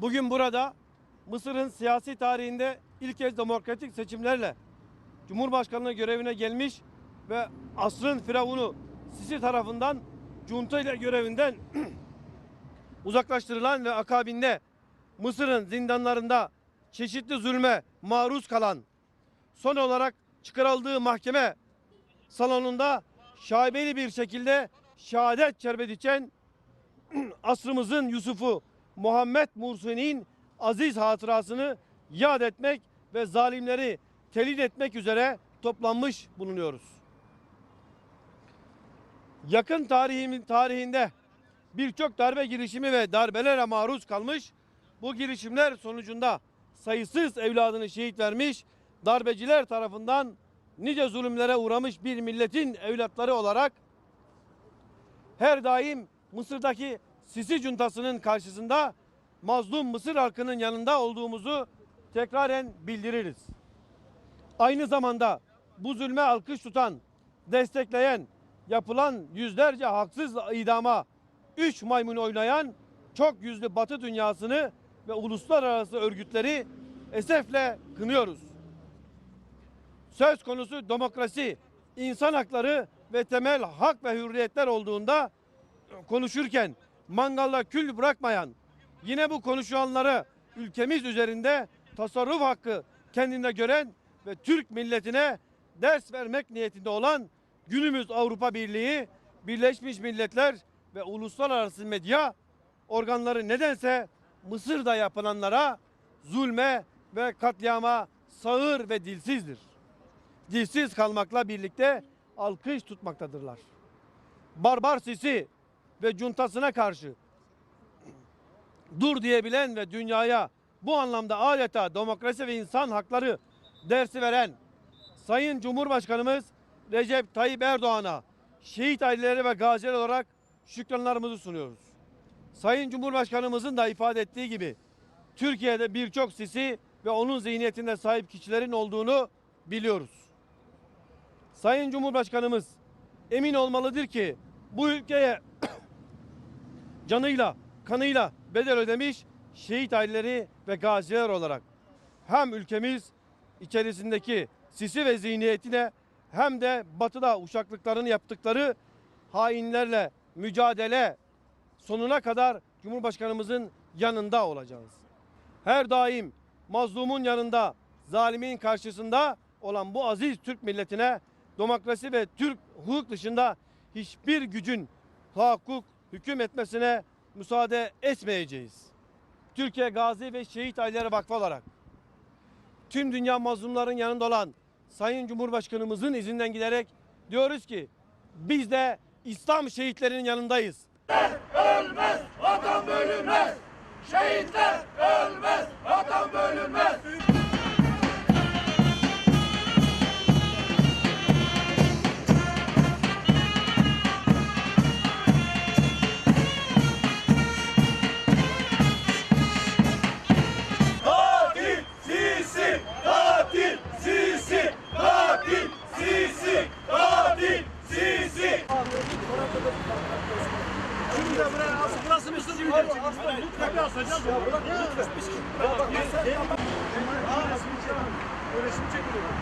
Bugün burada Mısır'ın siyasi tarihinde ilk kez demokratik seçimlerle Cumhurbaşkanlığı görevine gelmiş ve asrın firavunu Sisi tarafından junta ile görevinden uzaklaştırılan ve akabinde Mısır'ın zindanlarında çeşitli zulme maruz kalan son olarak çıkarıldığı mahkeme salonunda şaibeli bir şekilde şehadet şerbeti içen asrımızın Yusuf'u Muhammed Mursi'nin aziz hatırasını yad etmek ve zalimleri telin etmek üzere toplanmış bulunuyoruz. Yakın tarihimin tarihinde birçok darbe girişimi ve darbelere maruz kalmış. Bu girişimler sonucunda sayısız evladını şehit vermiş, darbeciler tarafından nice zulümlere uğramış bir milletin evlatları olarak her daim Mısır'daki Sisi cuntasının karşısında mazlum Mısır halkının yanında olduğumuzu tekraren bildiririz. Aynı zamanda bu zulme alkış tutan, destekleyen, yapılan yüzlerce haksız idama üç maymun oynayan çok yüzlü batı dünyasını ve uluslararası örgütleri esefle kınıyoruz. Söz konusu demokrasi, insan hakları ve temel hak ve hürriyetler olduğunda konuşurken mangalda kül bırakmayan, yine bu konuşanları ülkemiz üzerinde tasarruf hakkı kendinde gören ve Türk milletine ders vermek niyetinde olan günümüz Avrupa Birliği, Birleşmiş Milletler ve uluslararası medya organları nedense Mısır'da yapılanlara zulme ve katliama sağır ve dilsizdir. Dilsiz kalmakla birlikte alkış tutmaktadırlar. Barbar Sisi ve cuntasına karşı dur diyebilen ve dünyaya bu anlamda adeta demokrasi ve insan hakları dersi veren Sayın Cumhurbaşkanımız Recep Tayyip Erdoğan'a şehit aileleri ve gaziler olarak şükranlarımızı sunuyoruz. Sayın Cumhurbaşkanımızın da ifade ettiği gibi Türkiye'de birçok sisi ve onun zihniyetinde sahip kişilerin olduğunu biliyoruz. Sayın Cumhurbaşkanımız emin olmalıdır ki bu ülkeye canıyla, kanıyla bedel ödemiş şehit aileleri ve gaziler olarak hem ülkemiz içerisindeki sisi ve zihniyetine hem de batıda uşaklıklarını yaptıkları hainlerle mücadele sonuna kadar Cumhurbaşkanımızın yanında olacağız. Her daim mazlumun yanında, zalimin karşısında olan bu aziz Türk milletine demokrasi ve Türk hukuk dışında hiçbir gücün tahakkuk hüküm etmesine müsaade etmeyeceğiz. Türkiye Gazi ve Şehit Aileleri Vakfı olarak tüm dünya mazlumların yanında olan Sayın Cumhurbaşkanımızın izinden giderek diyoruz ki biz de İslam şehitlerinin yanındayız. ölmez, vatan bölünmez. Şehitler ölmez, vatan bölünmez. Mutlaka asacağız. Öyle şimdi çekiliyor.